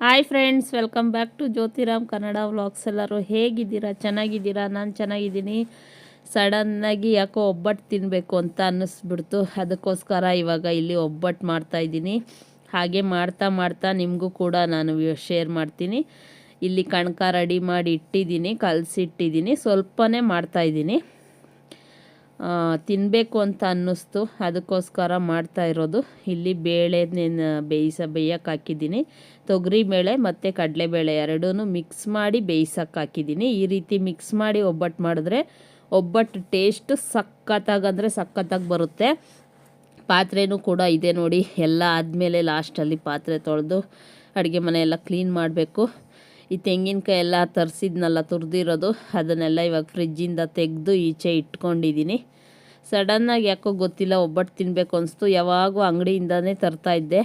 Hi friends welcome back to Jyothiram Kannada vlogs ಎಲ್ಲರೂ ಹೇಗಿದ್ದೀರಾ? ಚೆನ್ನಾಗಿದ್ದೀರಾ? ನಾನು ಚೆನ್ನಾಗಿದ್ದೀನಿ. ಸಡನ್ನಾಗಿ ಯಾಕೋ ಒಬ್ಬಟ್ಟು ತಿನ್ನಬೇಕು ಅಂತ ಅನ್ನಿಸ್ಬಿಡ್ತು. ಅದಕ್ಕೋಸ್ಕರ ಇವಾಗ ಇಲ್ಲಿ ಒಬ್ಬಟ್ಟು ಮಾಡ್ತಾಯಿದ್ದೀನಿ ಹಾಗೆ ಮಾಡ್ತಾ ಮಾಡ್ತಾ ನಿಮಗೂ ಕೂಡ ನಾನು ಶೇರ್ ಮಾಡ್ತೀನಿ. ಇಲ್ಲಿ ಕಣಕ ರೆಡಿ ಮಾಡಿ ಇಟ್ಟಿದ್ದೀನಿ, ಕಲಸಿಟ್ಟಿದ್ದೀನಿ. ಸ್ವಲ್ಪನೇ ಮಾಡ್ತಾಯಿದ್ದೀನಿ ತಿನ್ನಬೇಕು ಅಂತ ಅನ್ನಿಸ್ತು. ಅದಕ್ಕೋಸ್ಕರ ಮಾಡ್ತಾ ಇರೋದು. ಇಲ್ಲಿ ಬೇಳೆ ಬೇಯಿಸ, ಬೇಯಕ್ಕೆ ಹಾಕಿದ್ದೀನಿ. ತೊಗರಿ ಬೇಳೆ ಮತ್ತು ಕಡಲೆಬೇಳೆ ಎರಡೂ ಮಿಕ್ಸ್ ಮಾಡಿ ಬೇಯಿಸಕ್ಕೆ ಹಾಕಿದ್ದೀನಿ. ಈ ರೀತಿ ಮಿಕ್ಸ್ ಮಾಡಿ ಒಬ್ಬಟ್ಟು ಮಾಡಿದ್ರೆ ಒಬ್ಬಟ್ಟು ಟೇಸ್ಟ್ ಸಖತ್ತಾಗಿ ಅಂದರೆ ಸಖತ್ತಾಗಿ ಬರುತ್ತೆ. ಪಾತ್ರೆನೂ ಕೂಡ ಇದೆ ನೋಡಿ. ಎಲ್ಲ ಆದಮೇಲೆ ಲಾಸ್ಟಲ್ಲಿ ಪಾತ್ರೆ ತೊಳೆದು ಅಡುಗೆ ಮನೆ ಎಲ್ಲ ಕ್ಲೀನ್ ಮಾಡಬೇಕು. ಈ ತೆಂಗಿನಕಾಯಿ ಎಲ್ಲ ತರಿಸಿದ್ನಲ್ಲ, ತುರಿದಿರೋದು, ಅದನ್ನೆಲ್ಲ ಇವಾಗ ಫ್ರಿಜ್ಜಿಂದ ತೆಗೆದು ಈಚೆ ಇಟ್ಕೊಂಡಿದ್ದೀನಿ ಸಡನ್ನಾಗಿ ಯಾಕೋ ಗೊತ್ತಿಲ್ಲ, ಒಬ್ಬಟ್ಟು ತಿನ್ನಬೇಕು ಅನಿಸ್ತು. ಯಾವಾಗೂ ಅಂಗಡಿಯಿಂದನೇ ತರ್ತಾಯಿದ್ದೆ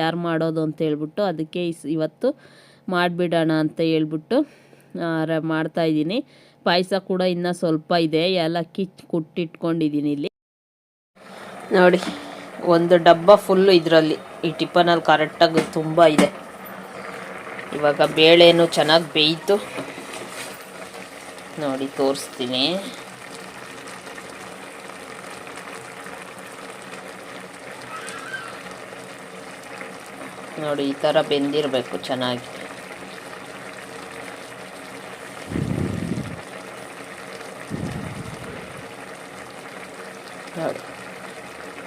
ಯಾರು ಮಾಡೋದು ಅಂತ ಹೇಳ್ಬಿಟ್ಟು ಅದಕ್ಕೆ ಇವತ್ತು ಮಾಡಿಬಿಡೋಣ ಅಂತ ಹೇಳ್ಬಿಟ್ಟು ಮಾಡ್ತಾಯಿದ್ದೀನಿ ಪಾಯಸ ಕೂಡ ಇನ್ನೂ ಸ್ವಲ್ಪ ಇದೆ. ಏಲಕ್ಕಿ ಕುಟ್ಟಿಟ್ಕೊಂಡಿದ್ದೀನಿ ಇಲ್ಲಿ. ನೋಡಿ, ಒಂದು ಡಬ್ಬ ಫುಲ್ಲು ಇದರಲ್ಲಿ. ಈ ಟಿಫನಲ್ಲಿ ಕರೆಕ್ಟಾಗಿ ತುಂಬ ಇದೆ. ಇವಾಗ ಬೇಳೆನು ಚೆನ್ನಾಗಿ ಬೇಯಿತು. ನೋಡಿ, ತೋರಿಸ್ತೀನಿ. ನೋಡಿ, ಈ ಥರ ಬೆಂದಿರಬೇಕು ಚೆನ್ನಾಗಿ. ನೋಡಿ,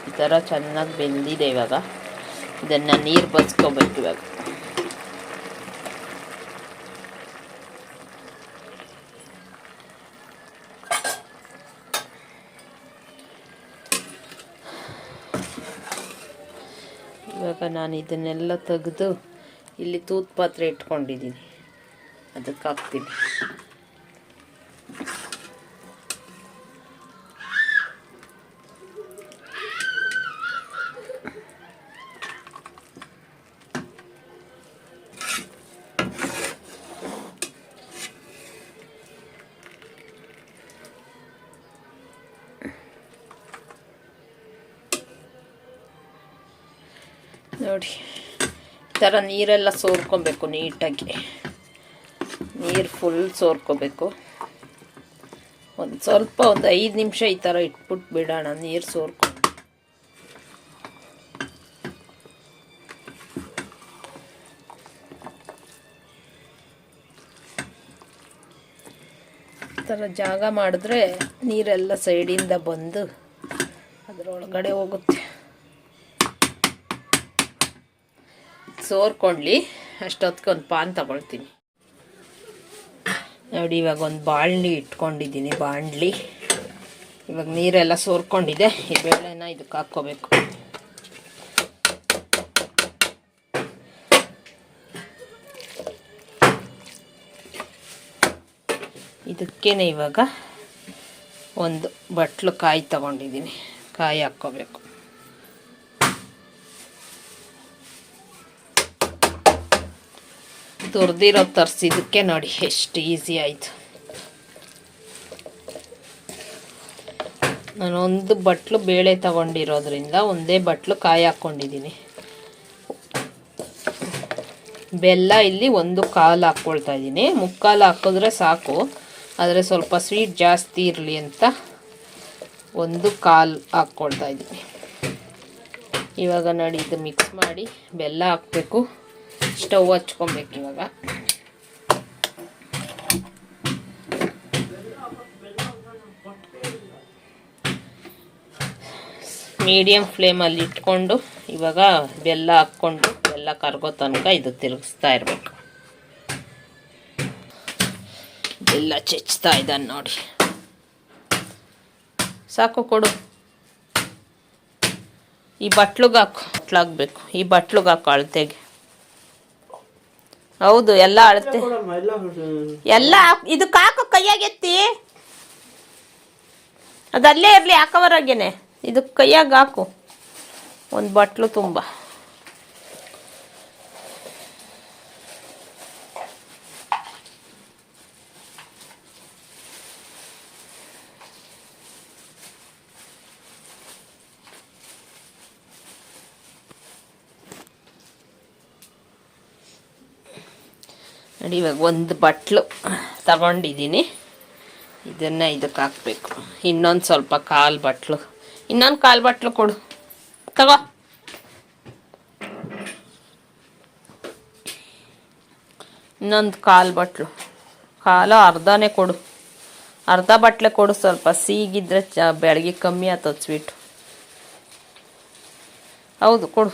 ಈ ಥರ ಚೆನ್ನಾಗಿ ಬೆಂದಿದೆ ಇವಾಗ. ಇದನ್ನು ನೀರು ಬಸ್ಕೋಬೇಕು ಇವಾಗ. ಇವಾಗ ನಾನು ಇದನ್ನೆಲ್ಲ ತೆಗೆದು ಇಲ್ಲಿ ತೂತ್ ಪಾತ್ರೆ ಇಟ್ಕೊಂಡಿದ್ದೀನಿ. ಅದಕ್ಕೆ ಹಾಕ್ತೀನಿ ನೋಡಿ. ಈ ಥರ ನೀರೆಲ್ಲ ಸೋರ್ಕೊಬೇಕು ನೀಟಾಗಿ. ನೀರು ಫುಲ್ ಸೋರ್ಕೋಬೇಕು. ಒಂದು ಸ್ವಲ್ಪ ಒಂದು ಐದು ನಿಮಿಷ ಈ ಥರ ಇಟ್ಬಿಟ್ಟು ಬಿಡೋಣ, ನೀರು ಸೋರ್ಕೊ ಥರ ಜಾಗ ಮಾಡಿದ್ರೆ ನೀರೆಲ್ಲ ಸೈಡಿಂದ ಬಂದು ಅದರೊಳಗಡೆ ಹೋಗುತ್ತೆ. ಸೋರ್ಕೊಳ್ಳಿ ಅಷ್ಟೊತ್ತಿಗೆ ಒಂದು ಪಾನ್ ತಗೊಳ್ತೀನಿ. ನೋಡಿ, ಇವಾಗ ಒಂದು ಬಾಣಲಿ ಇಟ್ಕೊಂಡಿದ್ದೀನಿ, ಬಾಣಲಿ. ಇವಾಗ ನೀರೆಲ್ಲ ಸೋರ್ಕೊಂಡಿದೆ, ಈ ಬೇಳೆನ ಇದಕ್ಕೆ ಹಾಕ್ಕೋಬೇಕು. ಇದಕ್ಕೇನೆ ಇವಾಗ ಒಂದು ಬಟ್ಲು ಕಾಯಿ ತಗೊಂಡಿದ್ದೀನಿ, ಕಾಯಿ ಹಾಕ್ಕೋಬೇಕು. ತುರ್ದಿರೋ ತರಿಸಿದ್ದಕ್ಕೆ ನೋಡಿ, ಎಷ್ಟು ಈಸಿ ಆಯಿತು. ನಾನು ಒಂದು ಬಟ್ಲು ಬೇಳೆ ತಗೊಂಡಿರೋದ್ರಿಂದ ಒಂದೇ ಬಟ್ಲು ಕಾಯಿ ಹಾಕ್ಕೊಂಡಿದ್ದೀನಿ. ಬೆಲ್ಲ ಇಲ್ಲಿ ಒಂದು ಕಾಲು ಹಾಕ್ಕೊಳ್ತಾ ಇದ್ದೀನಿ. ಮುಕ್ಕಾಲು ಹಾಕಿದ್ರೆ ಸಾಕು, ಆದರೆ ಸ್ವಲ್ಪ ಸ್ವೀಟ್ ಜಾಸ್ತಿ ಇರಲಿ ಅಂತ ಒಂದು ಕಾಲು ಹಾಕ್ಕೊಳ್ತಾ ಇದ್ದೀನಿ. ಇವಾಗ ನೋಡಿ, ಇದು ಮಿಕ್ಸ್ ಮಾಡಿ ಬೆಲ್ಲ ಹಾಕಬೇಕು. ಸ್ಟವ್ ಹಚ್ಕೊಬೇಕು ಇವಾಗ. ಮೀಡಿಯಮ್ ಫ್ಲೇಮಲ್ಲಿ ಇಟ್ಕೊಂಡು ಇವಾಗ ಬೆಲ್ಲ ಹಾಕ್ಕೊಂಡು ಬೆಲ್ಲ ಕರ್ಗೋ ತನಕ ಇದು ತಿರುಗಿಸ್ತಾ ಇರಬೇಕು. ಬೆಲ್ಲ ಚೆಚ್ತಾ ಇದ್ದಾನೆ ನೋಡಿ. ಸಾಕು ಕೊಡು. ಈ ಬಟ್ಲಿಗೆ ಹಾಕು. ಬಟ್ಲಾಗಬೇಕು. ಈ ಬಟ್ಲಿಗೆ ಹಾಕು ಅಳತೆಗೆ. ಹೌದು ಎಲ್ಲ ಅಳತೆ ಎಲ್ಲ ಇದು ಕಾಕ ಕೈಯಾಗೆತ್ತಿ? ಅದಲ್ಲೇ ಇರ್ಲಿ ಹಾಕೋವರಾಗೇನೆ ಇದಕ್ಕೆ ಕೈಯಾಗ ಹಾಕು. ಒಂದು ಬಟ್ಲು ತುಂಬ. ನೋಡಿ, ಇವಾಗ ಒಂದು ಬಟ್ಲು ತಗೊಂಡಿದ್ದೀನಿ. ಇದನ್ನು ಇದಕ್ಕೆ ಹಾಕ್ಬೇಕು. ಇನ್ನೊಂದು ಸ್ವಲ್ಪ ಕಾಲು ಬಟ್ಲು. ಇನ್ನೊಂದು ಕಾಲು ಬಟ್ಲು ಕೊಡು. ತಗೋ. ಇನ್ನೊಂದು ಕಾಲು ಬಟ್ಲು. ಕಾಲು ಅರ್ಧನೇ ಕೊಡು. ಅರ್ಧ ಬಟ್ಲೆ ಕೊಡು, ಸ್ವಲ್ಪ ಸೀಗಿದ್ರೆ ಚ, ಬೆಳಗ್ಗೆ ಕಮ್ಮಿ ಆಗ್ತದೆ ಸ್ವೀಟು. ಹೌದು, ಕೊಡು.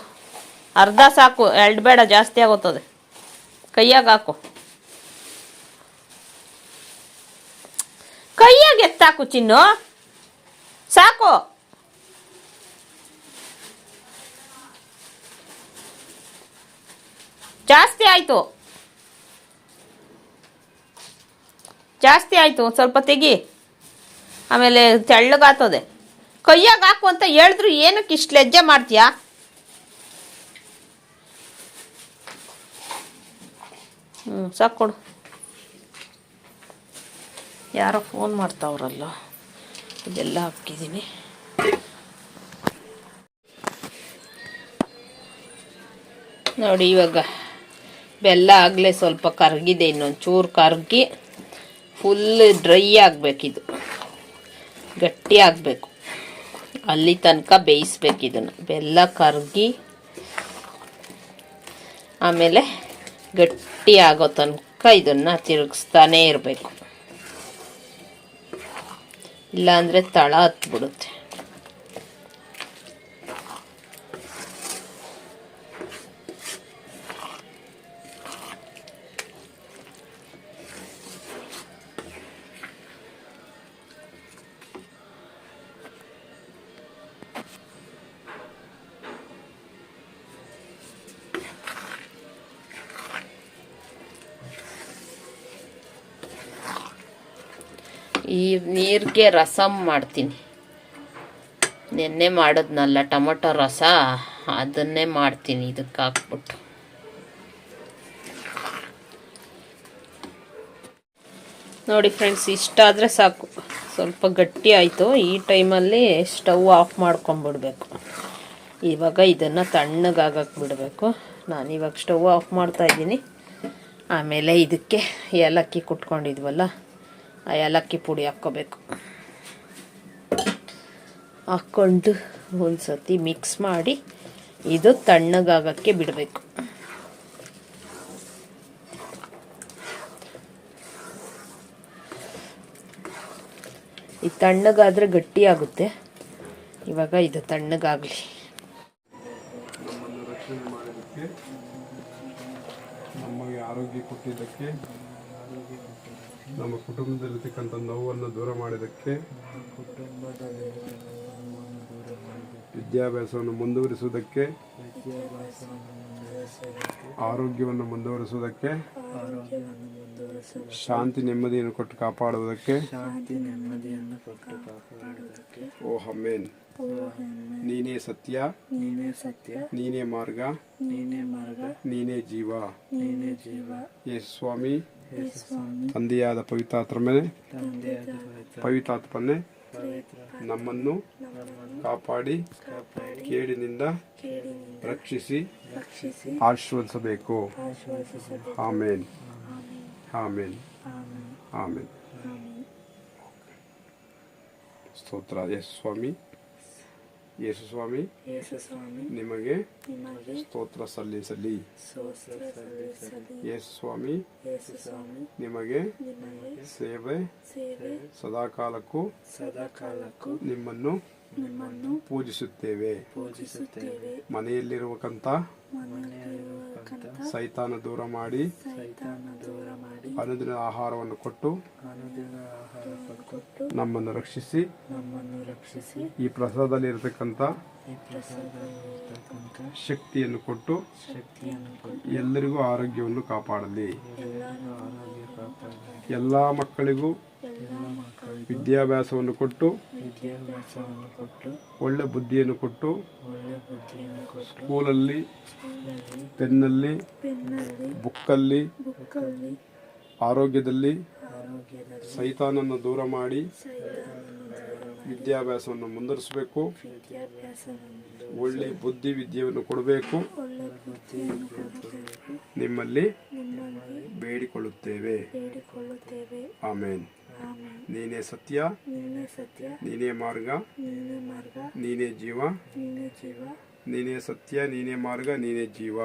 ಅರ್ಧ ಸಾಕು. ಎರಡು ಬೇಡ, ಜಾಸ್ತಿ ಆಗುತ್ತದೆ ಕೈಯಾಗ ಹಾಕು. ಎತ್ತಾಕು ಚಿನ್ನು. ಸಾಕು. ಜಾಸ್ತಿ ಆಯ್ತು. ಜಾಸ್ತಿ ಆಯ್ತು ಸ್ವಲ್ಪ ತೆಗಿ. ಆಮೇಲೆ ತೆಳ್ಳಗಾತದೆ ಕೈಯಾಗ ಹಾಕು ಅಂತ ಹೇಳಿದ್ರು ಏನಕ್ಕೆ ಇಷ್ಟು ಲಜ್ಜೆ ಮಾಡ್ತೀಯಾ? ಹ್ಞೂ ಸಾಕು ಕೊಡು. ಯಾರೋ ಫೋನ್ ಮಾಡ್ತಾವ್ರಲ್ಲ, ಇದೆಲ್ಲ ಹಾಕಿದ್ದೀನಿ ನೋಡಿ ಇವಾಗ ಬೆಲ್ಲ ಆಗಲೇ ಸ್ವಲ್ಪ ಕರಗಿದೆ ಇನ್ನೊಂದು ಚೂರು ಕರಗಿ ಫುಲ್ ಡ್ರೈ ಆಗಬೇಕಿದು. ಗಟ್ಟಿ ಆಗಬೇಕು. ಅಲ್ಲಿ ತನಕ ಬೇಯಿಸ್ಬೇಕು ಇದನ್ನು. ಬೆಲ್ಲ ಕರಗಿ, ಆಮೇಲೆ ಗಟ್ಟಿ ಆಗೋ ತನಕ ಇದನ್ನು ತಿರುಗಿಸ್ತಾನೇ ಇರಬೇಕು. ಇಲ್ಲಾಂದರೆ ತಳ ಹತ್ಬಿಡುತ್ತೆ. ಈ ನೀರಿಗೆ ರಸಮ್ ಮಾಡ್ತೀನಿ. ನೆನ್ನೆ ಮಾಡಿದ್ನಲ್ಲ ಟೊಮೊಟೊ ರಸ, ಅದನ್ನೇ ಮಾಡ್ತೀನಿ ಇದಕ್ಕೆ ಹಾಕ್ಬಿಟ್ಟು. ನೋಡಿ ಫ್ರೆಂಡ್ಸ್ ಇಷ್ಟಾದರೆ ಸಾಕು. ಸ್ವಲ್ಪ ಗಟ್ಟಿ ಆಯಿತು. ಈ ಟೈಮಲ್ಲಿ ಸ್ಟವ್ ಆಫ್ ಮಾಡ್ಕೊಂಬಿಡ್ಬೇಕು. ಇವಾಗ ಇದನ್ನು ತಣ್ಣಗಾಗಕ್ಕೆ ಬಿಡಬೇಕು. ನಾನು ಇವಾಗ ಸ್ಟವ್ ಆಫ್ ಮಾಡ್ತಾ ಇದ್ದೀನಿ. ಆಮೇಲೆ ಇದಕ್ಕೆ ಏಲಕ್ಕಿ ಕುಟ್ಕೊಂಡಿದ್ವಲ್ಲ ಆ ಏಲಕ್ಕಿ ಪುಡಿ ಹಾಕ್ಕೋಬೇಕು. ಹಾಕ್ಕೊಂಡು ಒಂದು ಸತಿ ಮಿಕ್ಸ್ ಮಾಡಿ ಇದು ತಣ್ಣಗಾಗಕ್ಕೆ ಬಿಡಬೇಕು. ಈ ತಣ್ಣಗಾದರೆ ಗಟ್ಟಿಯಾಗುತ್ತೆ ಇವಾಗ ಇದು ತಣ್ಣಗಾಗಲಿ. ನಮಗೆ ಆರೋಗ್ಯ ಕೊಟ್ಟಿದ್ದಕ್ಕೆ ನಮ್ಮ ಕುಟುಂಬದಲ್ಲಿರ್ತಕ್ಕಂಥ ನೋವನ್ನು ದೂರ ಮಾಡಿದ್ದಕ್ಕೆ ವಿದ್ಯಾಭ್ಯಾಸವನ್ನು ಮುಂದುವರಿಸುವುದಕ್ಕೆ ಆರೋಗ್ಯವನ್ನು ಮುಂದುವರಿಸುವುದಕ್ಕೆ ಶಾಂತಿ ನೆಮ್ಮದಿಯನ್ನು ಕೊಟ್ಟು ಕಾಪಾಡುವುದಕ್ಕೆ ಓ ಹಮ್ಮೇನ್ ನೀನೇ ಸತ್ಯ ನೀನೇ ಸತ್ಯ ನೀನೇ ಮಾರ್ಗ ನೀನೇ ಮಾರ್ಗ ನೀನೇ ಜೀವ. ನೀನೇ ಜೀವ. ಯೇಸು ಸ್ವಾಮಿ ತಂದೆಯಾದ ಪವಿತ್ರಾತ್ಮನೆ ತಂದೆಯಾದ ಪವಿತ್ರಾತ್ಮನೆ ಪವಿತ್ರ ನಮ್ಮನ್ನು ಕಾಪಾಡಿ ಕೇಳಿನಿಂದ ಕೇಡಿನಿಂದ ರಕ್ಷಿಸಿ ಆಶೀರ್ವದಿಸಬೇಕು. ಆಮೆನ್. ಆಮೇನ್. ಆಮೆನ್. ಸ್ತೋತ್ರ. ಎಸ್ ಸ್ವಾಮಿ ಯೇಸು ಸ್ವಾಮಿ ಯೇಸು ಸ್ವಾಮಿ ನಿಮಗೆ ನಿಮಗೆ ಸ್ತೋತ್ರ ಸಲ್ಲಿಸಲಿ. ಯೇಸು ಸ್ವಾಮಿ ಯೇಸು ಸ್ವಾಮಿ ನಿಮಗೆ ನಿಮಗೆ ಸೇವೆ ಸೇವೆ ಸದಾಕಾಲಕ್ಕೂ ಸದಾಕಾಲಕ್ಕೂ ನಿಮ್ಮನ್ನು ನಿಮ್ಮನ್ನು ಪೂಜಿಸುತ್ತೇವೆ. ಪೂಜಿಸುತ್ತೇವೆ. ಮನೆಯಲ್ಲಿರುವಕಂತ ಮನೆಯಲ್ಲಿರುವಕ್ಕಂತ ಸೈತಾನ ದೂರ ಮಾಡಿ ಅನುದಿನ ಆಹಾರವನ್ನು ಕೊಟ್ಟು ನಮ್ಮನ್ನು ರಕ್ಷಿಸಿ ನಮ್ಮನ್ನು ರಕ್ಷಿಸಿ ಈ ಪ್ರಸಾದದಲ್ಲಿ ಇರತಕ್ಕಂಥ ಶಕ್ತಿಯನ್ನು ಕೊಟ್ಟು ಎಲ್ಲರಿಗೂ ಆರೋಗ್ಯವನ್ನು ಕಾಪಾಡಲಿ. ಎಲ್ಲ ಮಕ್ಕಳಿಗೆ ವಿದ್ಯಾಭ್ಯಾಸವನ್ನು ಕೊಟ್ಟು ವಿದ್ಯಾಭ್ಯಾಸವನ್ನು ಕೊಟ್ಟು ಒಳ್ಳೆ ಬುದ್ಧಿಯನ್ನು ಕೊಟ್ಟು ಒಳ್ಳೆ ಬುದ್ಧಿಯನ್ನು ಕೊಟ್ಟು ಸ್ಕೂಲಲ್ಲಿ ಪೆನ್ನಲ್ಲಿ ಪೆನ್ನಲ್ಲಿ ಬುಕ್ಕಲ್ಲಿ ಬುಕ್ಕಲ್ಲಿ ಆರೋಗ್ಯದಲ್ಲಿ ಆರೋಗ್ಯದಲ್ಲಿ ಸೈತಾನನ್ನು ದೂರ ಮಾಡಿ ವಿದ್ಯಾಭ್ಯಾಸವನ್ನು ಮುಂದುವರಿಸಬೇಕು. ಒಳ್ಳೆ ಬುದ್ಧಿ ವಿದ್ಯೆಯನ್ನು ಕೊಡಬೇಕು. ನಿಮ್ಮಲ್ಲಿ ಬೇಡಿಕೊಳ್ಳುತ್ತೇವೆ. ಆಮೇನ್. ಆಮೇಲೆ ನೀನೇ ಸತ್ಯ ನೀನೇ ಸತ್ಯ ನೀನೇ ಮಾರ್ಗ ನೀನೇ ಮಾರ್ಗ ನೀನೇ ಜೀವ ನೀನೇ ಜೀವ ನೀನೇ ಸತ್ಯ ನೀನೇ ಮಾರ್ಗ ನೀನೇ ಜೀವ.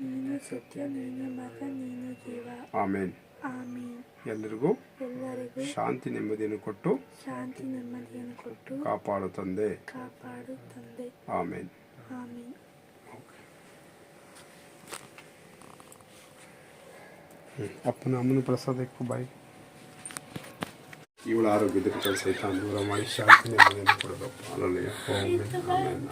ನೀನೇ ಸತ್ಯ ನೀನೇ ಮಾರ್ಗ ನೀನೇ ಜೀವ. ಆಮೇನ್. ಆಮೇಲೆ ಎಲ್ಲರಿಗೂ ಎಲ್ಲರಿಗೂ ಶಾಂತಿ ನೆಮ್ಮದಿಯನ್ನು ಕೊಟ್ಟು ಶಾಂತಿ ನೆಮ್ಮದಿಯನ್ನು ಕೊಟ್ಟು ಕಾಪಾಡು ತಂದೆ. ಕಾಪಾಡು ತಂದೆ. ಆಮೇನ್. ಆಮೇನ್. ಅಪ್ಪನ ಅಮ್ಮನ ಪ್ರಸಾದ ಇಕ್ಕು ಬಾಯಿ. ಇವಳ ಆರೋಗ್ಯದ ಸಹಿತ ದೂರ ಮಾಡಿ ಶಾಂತಿ ನೆಮ್ಮದಿಯನ್ನು ಕೊಡೋದಪ್ಪ ಅಲ್ಲಯ್ಯ ಆಮೇನ್ ಆಮೇನ್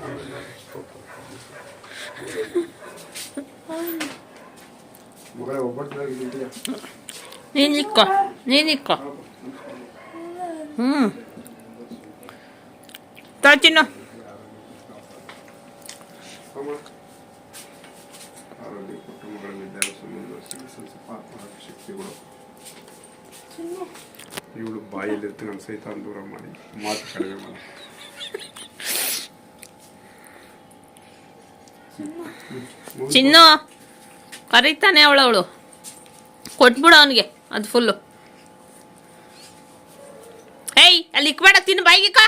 ಮಗಳೇ ಒಬ್ಬಟ್ಟಿದಾಗಿದೆಯಾ ನೀನಿಕ್ಕೋ ನೀನಿಕ್ಕೋ ಹ್ಞೂ ತಿನ್ನು ಅಮ್ಮ ಆರೋಗ್ಯ ಕೊಟ್ಟು ಮಗಳ ವಿದ್ಯಾಭ್ಯಾಸ ಮುಂದುವರಿಸಿ ಸ್ವಲ್ಪ ಆತ್ಮಹತ್ಯೆ ಶಕ್ತಿಗಳು ಇವಳು ಬಾಯಲ್ಲಿರ್ತು ನಮ್ಮ ಸಹಿತ ದೂರ ಮಾಡಿ. ಮಾತು ಕಡಿಮೆ ಮಾಡಿ. ಚಿನ್ನು ಕರೀತಾನೆ ಅವಳವಳು ಕೊಟ್ಬಿಡು ಅವನಿಗೆ ಅದು ಫುಲ್ಲು ಏಯ್ ಅಲ್ಲಿ ಇಕ್ಬೇಡ ತಿನ್ನು ಬಾಯಿಗಿಕ್ಕ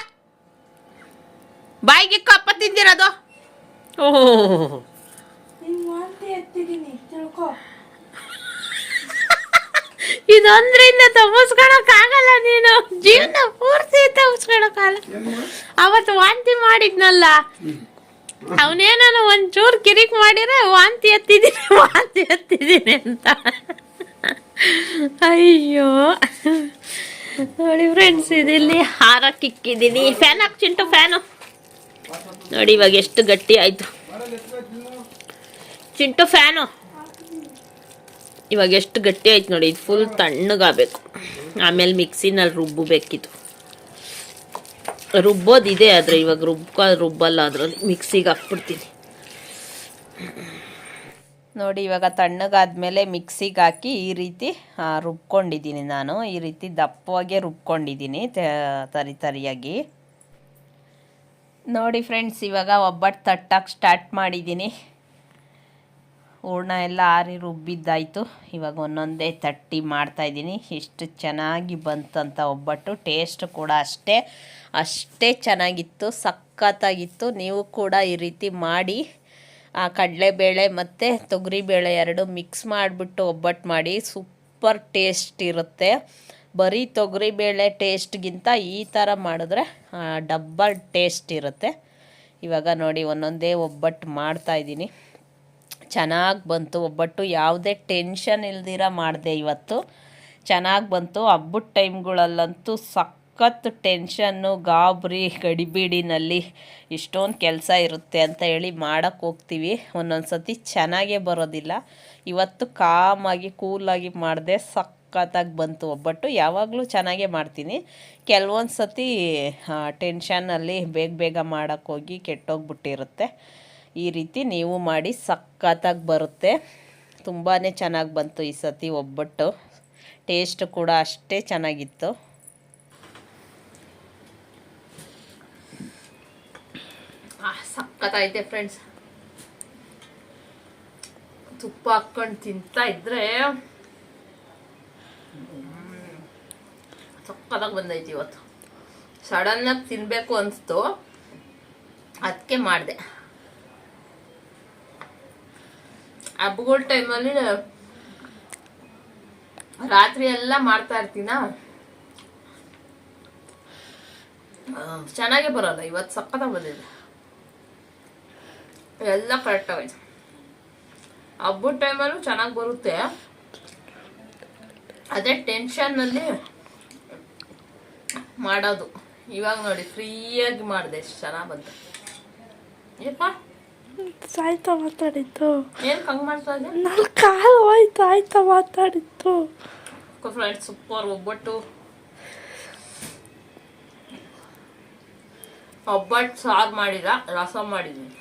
ಬಾಯಿಗಿಕ್ಕ ಅಪ್ಪ ತಿಂದಿರೋದು. ಓಹೋ ಇದೊಂದ್ರಿಂದ ತಪ್ಪಿಸ್ಕೊಳಕ್ ಆಗಲ್ಲ ನೀನು. ಜೀವನ ಪೂರ್ತಿ ತಪ್ಪಿಸ್ಕೊಳಕ್ಕಾಗಲ್ಲ ಅವತ್ತು ವಾಂತಿ ಮಾಡಿದ್ನಲ್ಲ. ಅವನೇನಾನು ಒಂಚೂರು ಕಿರಿಕ್ ಮಾಡಿದ್ರೆ ವಾಂತಿ ಎತ್ತಿದ್ದೀನಿ ವಾಂತಿ ಎತ್ತಿದ್ದೀನಿ ಅಂತ. ಅಯ್ಯೋ. ನೋಡಿ ಫ್ರೆಂಡ್ಸ್ ಇದಿಲ್ಲಿ ಹಾರಕ್ಕೆ ಇಕ್ಕಿದ್ದೀನಿ ಫ್ಯಾನ್ ಹಾಕ್ ಚಿಂಟು ಫ್ಯಾನು ನೋಡಿ ಇವಾಗ ಎಷ್ಟು ಗಟ್ಟಿ ಆಯ್ತು. ಚಿಂಟು ಫ್ಯಾನು ಇವಾಗ ಎಷ್ಟು ಗಟ್ಟಿ ಆಯ್ತು ನೋಡಿ, ಇದು ಫುಲ್ ತಣ್ಣಗಾಗಬೇಕು. ಆಮೇಲೆ ಮಿಕ್ಸಿನಲ್ಲಿ ರುಬ್ಬಬೇಕಿತ್ತು ರುಬ್ಬೋದಿದೆ ಆದರೆ ಇವಾಗ ರುಬ್ಬ ರುಬ್ಬಲ್ಲ ಅದರಲ್ಲಿ ಮಿಕ್ಸಿಗೆ ಹಾಕ್ಬಿಡ್ತೀನಿ. ನೋಡಿ, ಇವಾಗ ತಣ್ಣಗಾದ್ಮೇಲೆ ಮಿಕ್ಸಿಗೆ ಹಾಕಿ ಈ ರೀತಿ ರುಬ್ಕೊಂಡಿದ್ದೀನಿ ನಾನು. ಈ ರೀತಿ ದಪ್ಪವಾಗಿ ರುಬ್ಕೊಂಡಿದ್ದೀನಿ ತರಿ ತರಿಯಾಗಿ. ನೋಡಿ ಫ್ರೆಂಡ್ಸ್ ಇವಾಗ ಒಬ್ಬಟ್ಟು ತಟ್ಟಕ್ಕೆ ಸ್ಟಾರ್ಟ್ ಮಾಡಿದ್ದೀನಿ. ಹೂರ್ಣ ಎಲ್ಲ ಆರಿ ರುಬ್ಬಿದ್ದಾಯಿತು. ಇವಾಗ ಒಂದೊಂದೇ ತಟ್ಟಿ ಮಾಡ್ತಾಯಿದ್ದೀನಿ ಎಷ್ಟು ಚೆನ್ನಾಗಿ ಬಂತಂತ ಒಬ್ಬಟ್ಟು. ಟೇಸ್ಟ್ ಕೂಡ ಅಷ್ಟೇ. ಅಷ್ಟೇ ಚೆನ್ನಾಗಿತ್ತು. ಸಖತ್ತಾಗಿತ್ತು. ನೀವು ಕೂಡ ಈ ರೀತಿ ಮಾಡಿ, ಆ ಕಡಲೆಬೇಳೆ ಮತ್ತು ತೊಗರಿಬೇಳೆ ಎರಡು ಮಿಕ್ಸ್ ಮಾಡಿಬಿಟ್ಟು ಒಬ್ಬಟ್ಟು ಮಾಡಿ. ಸೂಪರ್ ಟೇಸ್ಟ್ ಇರುತ್ತೆ. ಬರೀ ತೊಗರಿಬೇಳೆ ಟೇಸ್ಟ್ಗಿಂತ ಈ ಥರ ಮಾಡಿದ್ರೆ ಡಬ್ಬಲ್ ಟೇಸ್ಟ್ ಇರುತ್ತೆ. ಇವಾಗ ನೋಡಿ, ಒಂದೊಂದೇ ಒಬ್ಬಟ್ಟು ಮಾಡ್ತಾಯಿದ್ದೀನಿ ಚೆನ್ನಾಗಿ ಬಂತು. ಒಬ್ಬಟ್ಟು ಯಾವುದೇ ಟೆನ್ಷನ್ ಇಲ್ದಿರ ಮಾಡಿದೆ ಇವತ್ತು. ಚೆನ್ನಾಗಿ ಬಂತು. ಹಬ್ಬದ ಟೈಮ್ಗಳಲ್ಲಂತೂ ಸಖತ್ ಟೆನ್ಷನ್ನು ಗಾಬರಿ, ಗಡಿಬಿಡಿನಲ್ಲಿ ಇಷ್ಟೊಂದು ಕೆಲಸ ಇರುತ್ತೆ ಅಂತ ಹೇಳಿ ಮಾಡೋಕ್ಕೆ ಹೋಗ್ತೀವಿ. ಒಂದೊಂದು ಸತಿ ಚೆನ್ನಾಗೇ ಬರೋದಿಲ್ಲ. ಇವತ್ತು ಕಾಮಾಗಿ, ಕೂಲಾಗಿ ಮಾಡಿದೆ ಸಖತ್ತಾಗಿ ಬಂತು ಒಬ್ಬಟ್ಟು. ಯಾವಾಗಲೂ ಚೆನ್ನಾಗೇ ಮಾಡ್ತೀನಿ. ಕೆಲವೊಂದು ಸತಿ ಟೆನ್ಷನ್ನಲ್ಲಿ ಬೇಗ ಬೇಗ ಮಾಡೋಕ್ಕೋಗಿ ಕೆಟ್ಟೋಗ್ಬಿಟ್ಟಿರುತ್ತೆ. ಈ ರೀತಿ ನೀವು ಮಾಡಿ ಸಖತ್ತಾಗಿ ಬರುತ್ತೆ. ತುಂಬಾ ಚೆನ್ನಾಗಿ ಬಂತು ಈ ಸತಿ ಒಬ್ಬಟ್ಟು. ಟೇಸ್ಟ್ ಕೂಡ ಅಷ್ಟೇ ಚೆನ್ನಾಗಿತ್ತು. ಸಖತ್ತೈತೆ ಫ್ರೆಂಡ್ಸ್ ತುಪ್ಪ ಹಾಕ್ಕೊಂಡು ತಿಂತಾ ಇದ್ರೆ ಸಕ್ಕತ್ತಾಗಿ ಬಂದೈತಿ ಇವತ್ತು. ಸಡನ್ನಾಗಿ ತಿನ್ನಬೇಕು ಅನಿಸ್ತು. ಅದಕ್ಕೆ ಮಾಡಿದೆ. ಹಬ್ಬಗಳ ಟೈಮಲ್ಲಿ ರಾತ್ರಿ ಎಲ್ಲ ಮಾಡ್ತಾ ಇರ್ತೀನ? ಚೆನ್ನಾಗೇ ಬರೋಲ್ಲ, ಇವತ್ತು ಸಕ್ಕತ್ತ ಬಂದಿದೆ. ಎಲ್ಲ ಕರೆಕ್ಟ್ ಆಗೈತೆ ಹಬ್ಬದ ಟೈಮಲ್ಲೂ ಚೆನ್ನಾಗಿ ಬರುತ್ತೆ. ಅದೇ ಟೆನ್ಷನ್ನಲ್ಲಿ ಮಾಡೋದು. ಇವಾಗ ನೋಡಿ ಫ್ರೀಯಾಗಿ ಮಾಡಿದೆ, ಎಷ್ಟು ಚೆನ್ನಾಗಿ ಬಂತು. ಏಪ್ಪ? ಸಾಯ್ತಾ ಮಾತಾಡಿದ್ದು. ನನ್ನ ಕಾಲು ಹೋಯ್ತು ಆಯ್ತಾ ಮಾತಾಡಿದ್ದು. ಸೂಪರ್ ಒಬ್ಬಟ್ಟು. ಒಬ್ಬಟ್ಟು ಸಾರು ಮಾಡಿದ ರಸ ಮಾಡಿದ್ದೀನಿ